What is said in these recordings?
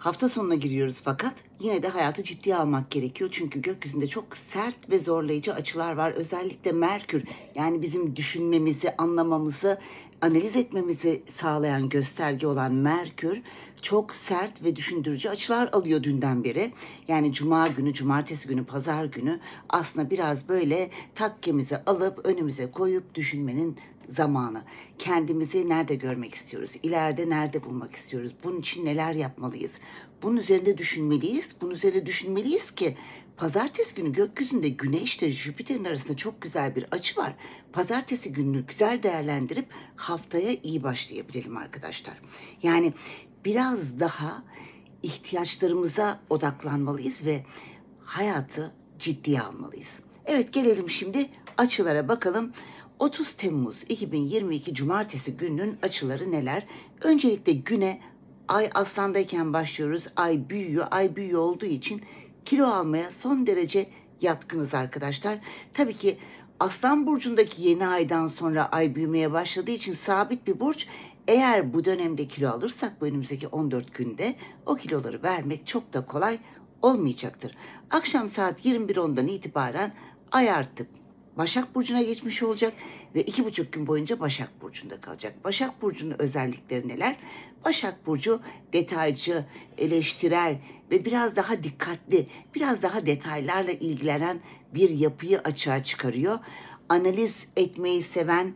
Hafta sonuna giriyoruz fakat yine de hayatı ciddiye almak gerekiyor. Çünkü gökyüzünde çok sert ve zorlayıcı açılar var. Özellikle Merkür yani bizim düşünmemizi, anlamamızı, analiz etmemizi sağlayan gösterge olan Merkür çok sert ve düşündürücü açılar alıyor dünden beri. Yani cuma günü, cumartesi günü, pazar günü aslında biraz böyle takkemizi alıp önümüze koyup düşünmenin zamanı. Kendimizi nerede görmek istiyoruz? İleride nerede bulmak istiyoruz? Bunun için neler yapmalıyız? Bunun üzerinde düşünmeliyiz. Bunun üzerinde düşünmeliyiz ki pazartesi günü gökyüzünde Güneş'te Jüpiter'in arasında çok güzel bir açı var. Pazartesi gününü güzel değerlendirip haftaya iyi başlayabilelim arkadaşlar. Yani biraz daha ihtiyaçlarımıza odaklanmalıyız ve hayatı ciddiye almalıyız. Evet gelelim şimdi açılara bakalım. 30 Temmuz 2022 Cumartesi gününün açıları neler? Öncelikle güne Ay Aslan'dayken başlıyoruz. Ay büyüyor. Ay büyüyor olduğu için kilo almaya son derece yatkınız arkadaşlar. Tabii ki Aslan burcundaki yeni aydan sonra ay büyümeye başladığı için sabit bir burç. Eğer bu dönemde kilo alırsak bu önümüzdeki 14 günde o kiloları vermek çok da kolay olmayacaktır. Akşam saat 21.10'dan itibaren ay artık Başak Burcu'na geçmiş olacak ve iki buçuk gün boyunca Başak Burcu'nda kalacak. Başak Burcu'nun özellikleri neler? Başak Burcu detaycı, eleştirel ve biraz daha dikkatli, biraz daha detaylarla ilgilenen bir yapıyı açığa çıkarıyor. Analiz etmeyi seven,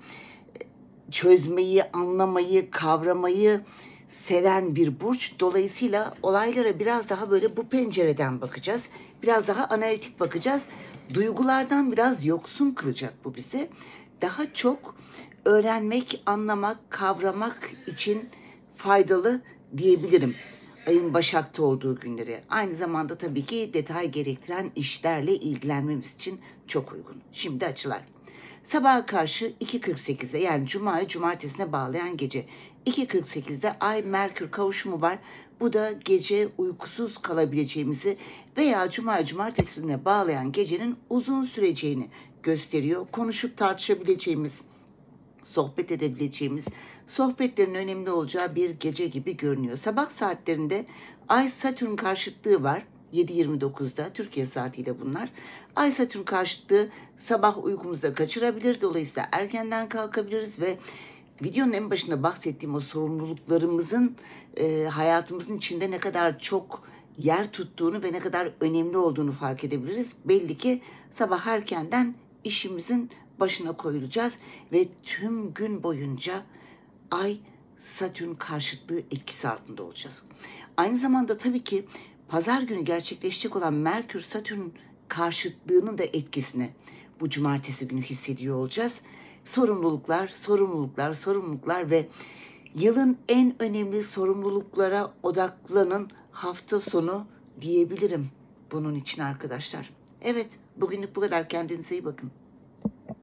çözmeyi, anlamayı, kavramayı seven bir burç. Dolayısıyla olaylara biraz daha böyle bu pencereden bakacağız. Biraz daha analitik bakacağız. Duygulardan biraz yoksun kılacak bu bizi. Daha çok öğrenmek, anlamak, kavramak için faydalı diyebilirim. Ayın Başak'ta olduğu günleri. Aynı zamanda tabii ki detay gerektiren işlerle ilgilenmemiz için çok uygun. Şimdi açılar. Sabaha karşı 2.48'de yani Cuma'yı Cumartesine bağlayan gece 2.48'de Ay Merkür kavuşumu var. Bu da gece uykusuz kalabileceğimizi veya Cuma Cumartesine bağlayan gecenin uzun süreceğini gösteriyor. Konuşup tartışabileceğimiz, sohbet edebileceğimiz, sohbetlerin önemli olacağı bir gece gibi görünüyor. Sabah saatlerinde Ay Satürn karşıtlığı var. 7.29'da Türkiye saatiyle bunlar. Ay Satürn karşıtlığı sabah uykumuzda kaçırabilir. Dolayısıyla erkenden kalkabiliriz ve videonun en başında bahsettiğim o sorumluluklarımızın e, hayatımızın içinde ne kadar çok yer tuttuğunu ve ne kadar önemli olduğunu fark edebiliriz. Belli ki sabah erkenden işimizin başına koyulacağız ve tüm gün boyunca Ay Satürn karşıtlığı etkisi altında olacağız. Aynı zamanda tabii ki pazar günü gerçekleşecek olan Merkür Satürn karşıtlığının da etkisini bu cumartesi günü hissediyor olacağız. Sorumluluklar, sorumluluklar, sorumluluklar ve yılın en önemli sorumluluklara odaklanın hafta sonu diyebilirim bunun için arkadaşlar. Evet, bugünlük bu kadar. Kendinize iyi bakın.